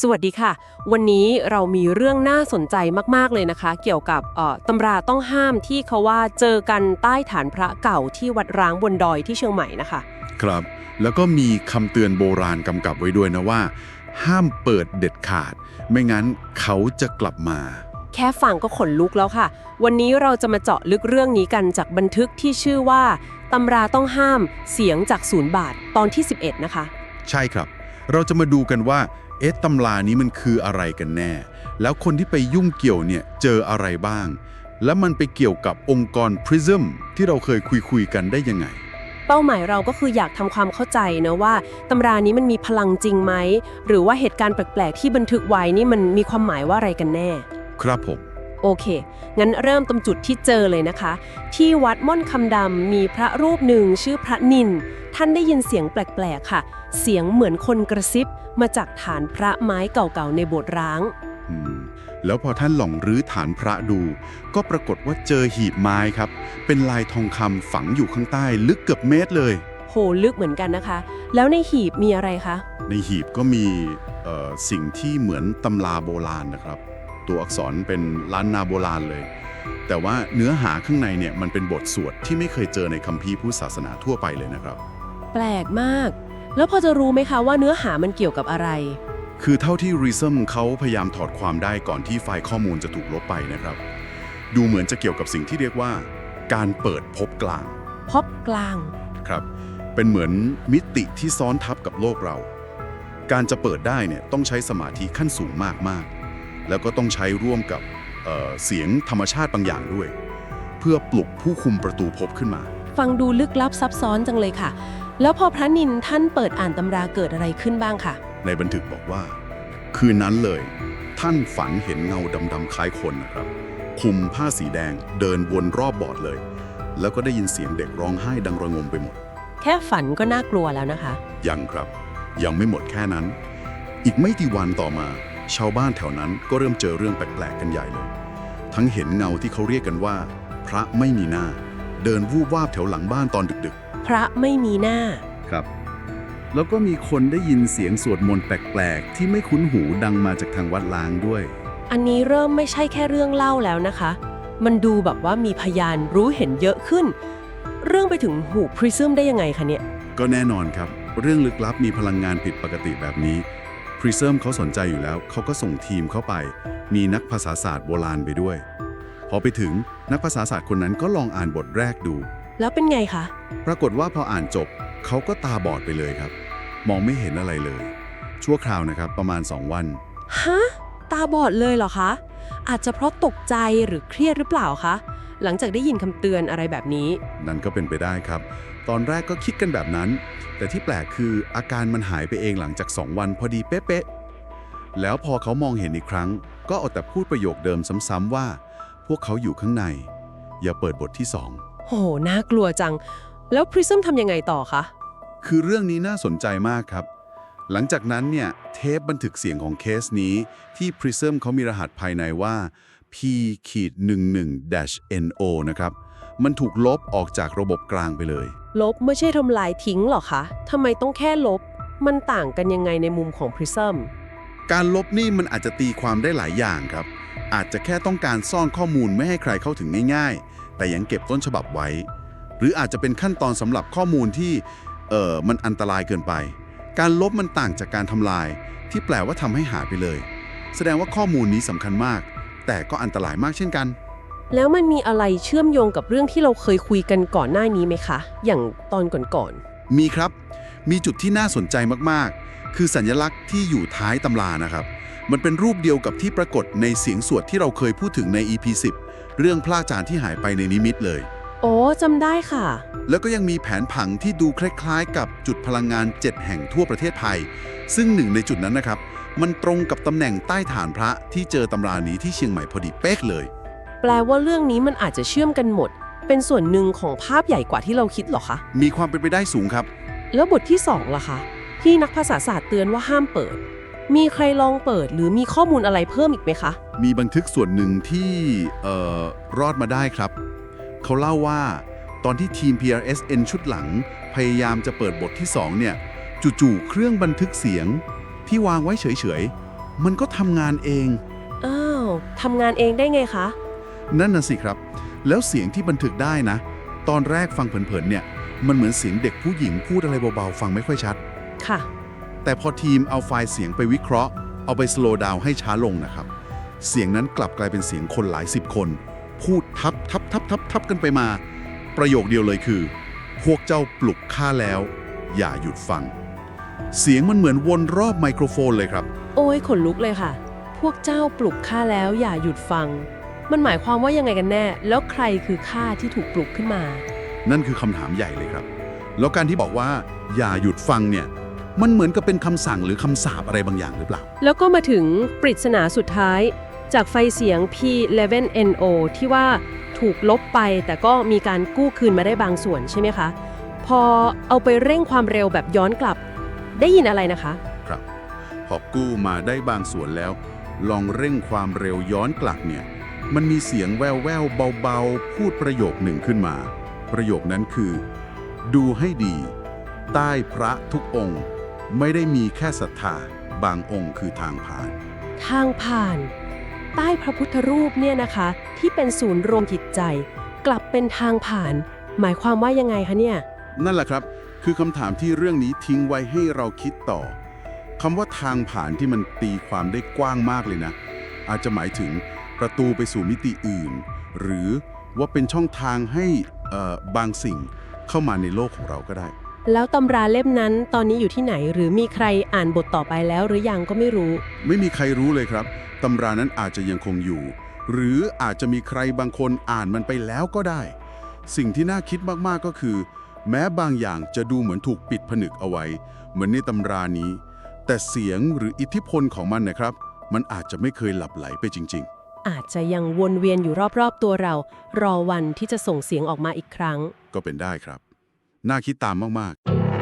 สวัสดีค่ะ วันนี้เรามีเรื่องน่าสนใจมาก ๆ เลยนะคะ เกี่ยวกับเอ่อตำราต้องห้ามที่เขาว่าเจอกันใต้ฐานพระเก่าที่วัดร้างบนดอยที่เชียงใหม่นะคะ ครับ แล้วก็มีคำเตือนโบราณกำกับไว้ด้วยนะว่า ห้ามเปิดเด็ดขาด ไม่งั้นเขาจะกลับมา แค่ฟังก็ขนลุกแล้วค่ะ วันนี้เราจะมาเจาะลึกเรื่องนี้กันจากบันทึกที่ชื่อว่าตำราต้องห้ามเสียงจากศูนย์บาทตอนที่ 11 นะคะ ใช่ครับ เราจะมาดูกันว่า เอ๊ะตำรานี้มันคืออะไรกันแน่ แล้วคนที่ไปยุ่งเกี่ยวเนี่ยเจออะไรบ้าง แล้วมันไปเกี่ยวกับองค์กร Prism ที่เราเคยคุยคุยๆกันได้ยังไง เป้าหมายเราก็คืออยากทำความเข้าใจนะว่าตำรานี้มันมีพลังจริงไหม หรือว่าเหตุการณ์แปลกๆ ที่บันทึกไว้นี่มันมีความหมายว่าอะไรกันแน่ ครับผม โอเค งั้นเริ่มตรงจุดที่เจอเลยนะคะ ที่วัดม่อนคำดำมีพระรูปหนึ่งชื่อพระนิน ท่านได้ยินเสียงแปลกๆค่ะ เสียงเหมือนคนกระซิบมาจากฐานพระไม้เก่าๆในโบสถ์ร้าง อืมแล้วพอท่านหล่องรื้อฐานพระดู ก็ปรากฏว่าเจอหีบไม้ครับ เป็นลายทองคำฝังอยู่ข้างใต้ลึกเกือบเมตรเลย โหลึกเหมือนกันนะคะ แล้วในหีบมีอะไรคะ ในหีบก็มีเอ่อสิ่งที่เหมือนตำราโบราณนะครับ ตัวอักษรเป็นล้านนาโบราณเลย แต่ว่าเนื้อหาข้างในเนี่ยมันเป็นบทสวดที่ไม่เคยเจอในคัมภีร์พุทธศาสนาทั่วไปเลยนะครับ แปลกมาก แล้วพอจะรู้ไหมคะว่าเนื้อหามันเกี่ยวกับอะไร คือเท่าที่ r e s u m เขาพยายามถอดความได้ก่อนที่ไฟล์ข้อมูลจะถูกลบไปนะครับ ดูเหมือนจะเกี่ยวกับสิ่งที่เรียกว่า การเปิดพบกลาง พบกลาง ครับ เป็นเหมือนมิติที่ซ้อนทับกับโลกเรา การจะเปิดได้เนี่ยต้องใช้สมาธิขั้นสูงมากๆ แล้วก็ต้องใช้ร่วมกับเอ่อเสียงธรรมชาติบางอย่างด้วย เพื่อปลุกผู้คุมประตูพบขึ้นมา ฟังดูลึกลับซับซ้อนจังเลยค่ะ แล้วพอพระนินท่านเปิดอ่านตำราเกิดอะไรขึ้นบ้างค่ะ ในบันทึกบอกว่า คืนนั้นเลย ท่านฝันเห็นเงาดำๆคล้ายคนนะครับคลุมผ้าสีแดงเดินวนรอบบอร์ดเลย แล้วก็ได้ยินเสียงเด็กร้องไห้ดังระงมไปหมด แค่ฝันก็น่ากลัวแล้วนะคะ ยังครับ ยังไม่หมดแค่นั้น อีกไม่กี่วันต่อมา ชาวบ้านแถวนั้นก็เริ่มเจอเรื่องแปลกๆกันใหญ่เลย ทั้งเห็นเงาที่เขาเรียกกันว่า พระไม่มีหน้า เดินวูบวาบแถวหลังบ้านตอนดึกพระไม่มีหน้า ๆ ครับ แล้วก็มีคนได้ยินเสียงสวดมนต์แปลกๆ ที่ไม่คุ้นหูดังมาจากทางวัดล้างด้วย อันนี้เริ่มไม่ใช่แค่เรื่องเล่าแล้วนะคะ มันดูแบบว่ามีพยานรู้เห็นเยอะขึ้น เรื่องไปถึงหูพริซึมได้ยังไงคะเนี่ย ก็แน่นอนครับ เรื่องลึกลับมีพลังงานผิดปกติแบบนี้ Prism เขาสนใจอยู่แล้ว เขาก็ส่งทีมเข้าไป มีนักภาษาศาสตร์โบราณไปด้วย พอไปถึงนักภาษาศาสตร์คนนั้นก็ลองอ่านบทแรกดู แล้วเป็นไงคะ ปรากฏว่าพออ่านจบเขาก็ตาบอดไปเลยครับ มองไม่เห็นอะไรเลย ชั่วคราวนะครับประมาณ 2 วัน ฮะ ตาบอดเลยเหรอคะ อาจจะเพราะตกใจหรือเครียดหรือเปล่าคะ หลังจากได้ยินคำเตือนอะไรแบบนี้ นั่นก็เป็นไปได้ครับ ตอนแรกก็คิดกันแบบนั้น แต่ที่แปลกคืออาการมันหายไปเองหลังจาก 2 วันพอดีเป๊ะๆแล้วพอเขามองเห็นอีกครั้ง ก็เอาแต่พูดประโยคเดิมซ้ำๆว่า พวกเขาอยู่ข้างใน อย่าเปิดบทที่โหน่ากลัวจัง แล้วพริซึมทำยังไงต่อคะ2คือเรื่องนี้น่าสนใจมากครับ หลังจากนั้นเนี่ยเทปบันทึกเสียงของเคสนี้ที่ Prism เขามีรหัสภายในว่า P ขีด11 NO นะครับ มันถูกลบออกจากระบบกลางไปเลย ลบไม่ใช่ทำลายทิ้งหรอคะทำไมต้องแค่ลบ มันต่างกันยังไงในมุมของพริซึมการลบนี่มันอาจจะตีความได้หลายอย่างครับ อาจจะแค่ต้องการซ่อนข้อมูลไม่ให้ใครเข้าถึงง่ายๆ แต่ยังเก็บต้นฉบับไว้ หรืออาจจะเป็นขั้นตอนสำหรับข้อมูลที่ เอ่อ มันอันตรายเกินไป การลบมันต่างจากการทำลาย ที่แปลว่าทำให้หายไปเลย แสดงว่าข้อมูลนี้สำคัญมาก แต่ก็อันตรายมากเช่นกัน แล้วมันมีอะไรเชื่อมโยงกับเรื่องที่เราเคยคุยกันก่อนหน้านี้ไหมคะ อย่างตอนก่อนมีครับ มีจุดที่น่าสนใจมากๆ คือสัญลักษณ์ที่อยู่ท้ายตำรานะครับ มันเป็นรูปเดียวกับที่ปรากฏในเสียงสวดที่เราเคยพูดถึงใน EP 10 เรื่องพระอาจารย์ที่หายไปในนิมิตเลยๆ โอ้จำได้ค่ะ แล้วก็ยังมีแผนผังที่ดูคล้ายๆ กับจุดพลังงาน 7 แห่งทั่วประเทศไทย ซึ่งหนึ่งในจุดนั้นนะครับ มันตรงกับตำแหน่งใต้ฐานพระที่เจอตำรานี้ที่เชียงใหม่พอดีเป๊ะเลย แปลว่าเรื่องนี้มันอาจจะเชื่อมกันหมด เป็นส่วนหนึ่งของภาพใหญ่กว่าที่เราคิดเหรอคะ มีความเป็นไปได้สูงครับ แล้วบทที่สองล่ะคะ ที่นักภาษาศาสตร์เตือนว่าห้ามเปิด มีใครลองเปิดหรือมีข้อมูลอะไรเพิ่มอีกไหมคะ มีบันทึกส่วนหนึ่งที่เอ่อรอดมาได้ครับ เขาเล่าว่าตอนที่ทีม PRSN ชุดหลัง พยายามจะเปิดบทที่ 2 เนี่ย จู่ๆ เครื่องบันทึกเสียง ที่วางไว้เฉยๆ มันก็ทำงานเอง อ้าวทำงานเองได้ไงคะ นั่นน่ะสิครับ แล้วเสียงที่บันทึกได้นะ ตอนแรกฟังเผินๆ เนี่ย มันเหมือนเสียงเด็กผู้หญิงพูดอะไรเบาๆ ฟังไม่ค่อยชัด ค่ะ แต่พอทีมเอาไฟล์เสียงไปวิเคราะห์ เอาไปสโลว์ดาวน์ให้ช้าลงนะครับ เสียงนั้นกลับกลายเป็นเสียงคนหลายสิบคน พูดทับทับทับทับทับกันไปมา ประโยคเดียวเลยคือ พวกเจ้าปลุกข้าแล้ว อย่าหยุดฟัง เสียงมันเหมือนวนรอบไมโครโฟนเลยครับ โอ้ยขนลุกเลยค่ะ พวกเจ้าปลุกข้าแล้ว อย่าหยุดฟัง มันหมายความว่ายังไงกันแน่ แล้วใครคือข้าที่ถูกปลุกขึ้นมา นั่นคือคำถามใหญ่เลยครับ แล้วการที่บอกว่า อย่าหยุดฟังเนี่ยมันเหมือนกับเป็นคำสั่งหรือคำสาปอะไรบางอย่างหรือเปล่า แล้วก็มาถึงปริศนาสุดท้าย จากไฟเสียง P11NO ที่ว่าถูกลบไปแต่ก็มีการกู้คืนมาได้บางส่วนใช่ไหมคะ พอเอาไปเร่งความเร็วแบบย้อนกลับ ได้ยินอะไรนะคะ ครับพอกู้มาได้บางส่วนแล้ว ลองเร่งความเร็วย้อนกลับเนี่ย มันมีเสียงแววๆเบาๆ พูดประโยคหนึ่งขึ้นมา ประโยคนั้นคือ ดูให้ดี ใต้พระทุกองค์ ไม่ได้มีแค่ศรัทธา บางองค์คือทางผ่าน ทางผ่าน ใต้พระพุทธรูปเนี่ยนะคะ ที่เป็นศูนย์รวมจิตใจ กลับเป็นทางผ่าน หมายความว่ายังไงคะเนี่ย นั่นแหละครับ คือคำถามที่เรื่องนี้ทิ้งไว้ให้เราคิดต่อคำว่าทางผ่านที่มันตีความได้กว้างมากเลยนะ อาจจะหมายถึงประตูไปสู่มิติอื่น หรือว่าเป็นช่องทางให้อ่อบางสิ่งเข้ามาในโลกของเราก็ได้ แล้วตำราเล่มนั้นตอนนี้อยู่ที่ไหน หรือมีใครอ่านบทต่อไปแล้วหรือยังก็ไม่รู้ ไม่มีใครรู้เลยครับตำรานั้นอาจจะยังคงอยู่ หรืออาจจะมีใครบางคนอ่านมันไปแล้วก็ได้ สิ่งที่น่าคิดมากๆก็คือ แม้บางอย่างจะดูเหมือนถูกปิดผนึกเอาไว้ เหมือนในตำรานี้ แต่เสียงหรืออิทธิพลของมันนะครับ มันอาจจะไม่เคยหลับไหลไปจริงอาจจะยังวนเวียนอยู่รอบๆตัวเรา รอวันที่จะส่งเสียงออกมาอีกครั้งๆก็เป็นได้ครับ น่าคิดตามมากๆ